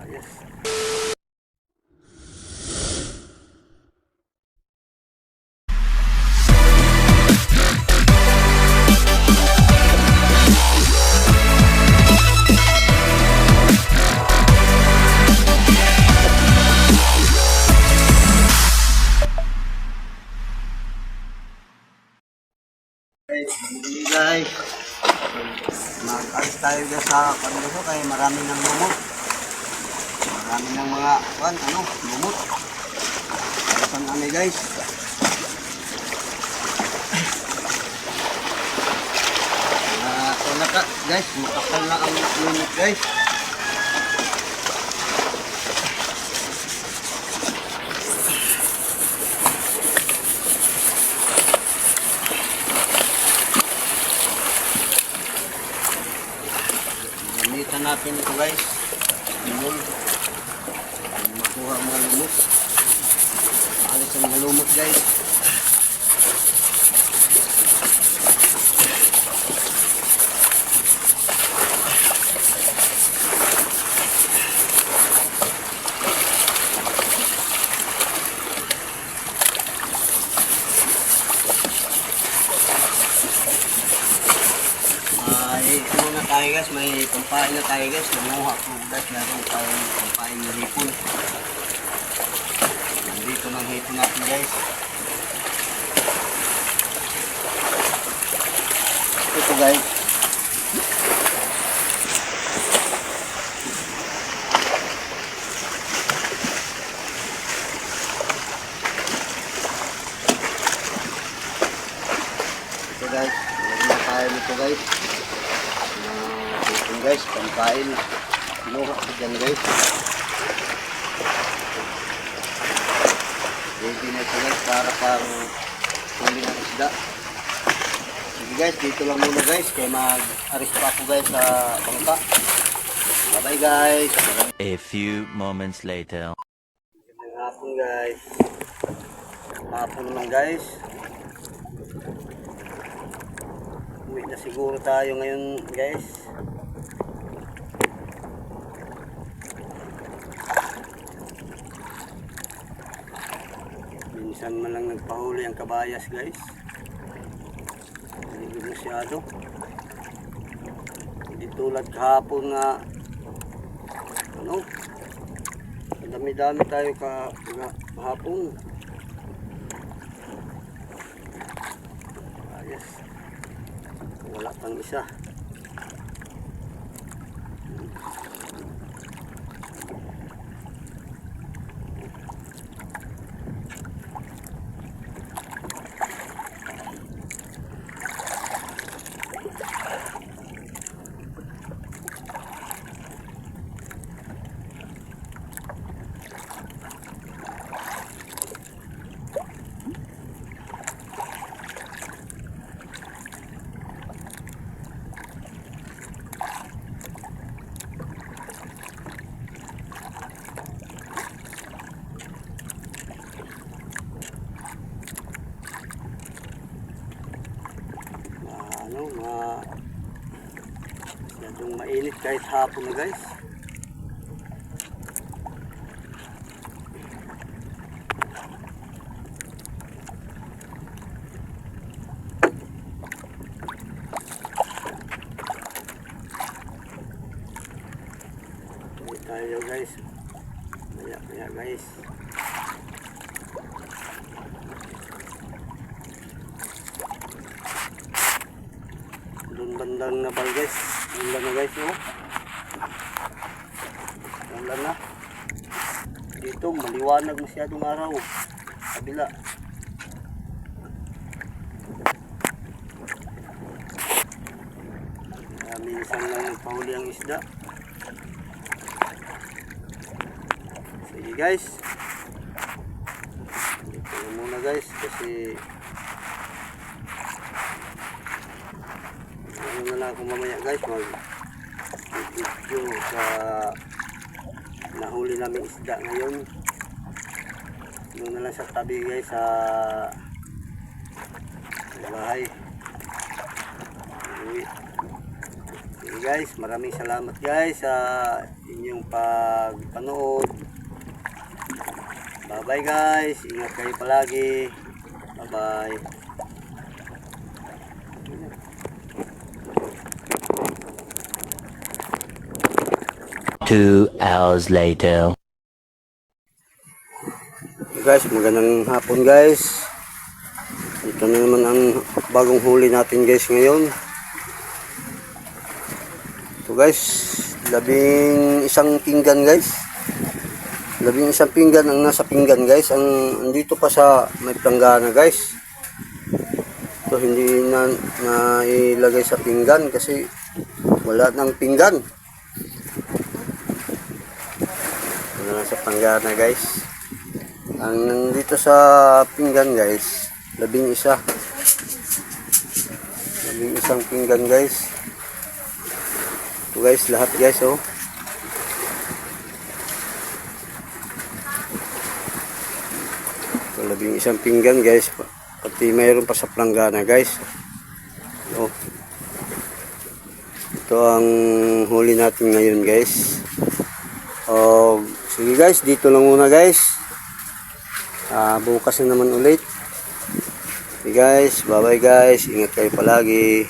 Ayos. Guys, guys. Mag-alis tayo dyan sa kanluso kaya marami ng lumot. Marami ng mga, kan, ano, lumot. Alisan kami guys. Ah, wala ka, guys, makapal na ang lumot guys. Gamitan natin ito guys. Lumot. Makuha mga lumot. Alis ang mga lumot guys. Ay, ano na tayo guys, may pampain na tayo guys. Nanguha ko guys, meron tayong pampain na hipon. Nandito ng hipon natin guys. Ito guys. Ito guys, meron na tayo nito guys. Guys, pampain. Kinuha ko dyan guys. Ready na ito guys para para huli ng isda. Sige guys, dito lang muna guys. Kaya mag-aris pa ako guys sa bangka. Bye bye guys. A few moments later. Magandang hapon guys. Hapon naman guys. Uwi na siguro tayo ngayon guys. Minsan man lang nagpahuli ang kabayas guys. Hindi masyado. Hindi tulad kahapon na ano, Dami-dami tayo ka ka hapon. Ayos. Wala pang isa. Ma masyadong mainit kahit hapon na guys. Tayo guys. Maya maya guys. Doon bandang nabal guys. Ulan na guys oh. Ulan na. Dito maliwanag masyadong araw. Kabila. Kaya minsan lang nagpahuli ang isda. Sige guys. Dito na muna guys kasi ano na lang ako mamaya guys mag video sa nahuli namin isda ngayon doon na lang sa tabi guys sa bahay uwi Okay guys, maraming salamat guys sa inyong pagpanood. Bye bye guys, ingat kayo palagi. Bye bye. Two hours later. guys, magandang hapon guys. Ito na naman ang bagong huli natin guys ngayon. Ito guys, labing isang pinggan guys. Labing isang pinggan ang nasa pinggan guys. Ang andito pa sa may planggana guys. Ito hindi na nailagay sa pinggan kasi wala nang pinggan. Wala na sa planggana guys. Ang nandito sa pinggan guys, labing isa. Labing isang pinggan guys. Ito guys, lahat guys oh. Ito, labing isang pinggan guys. Pati mayroon pa sa planggana guys. Oh. Ito ang huli natin ngayon guys. Oh, sige guys, dito lang muna guys. Ah, bukas na naman ulit. Okay guys, bye bye guys. Ingat kayo palagi.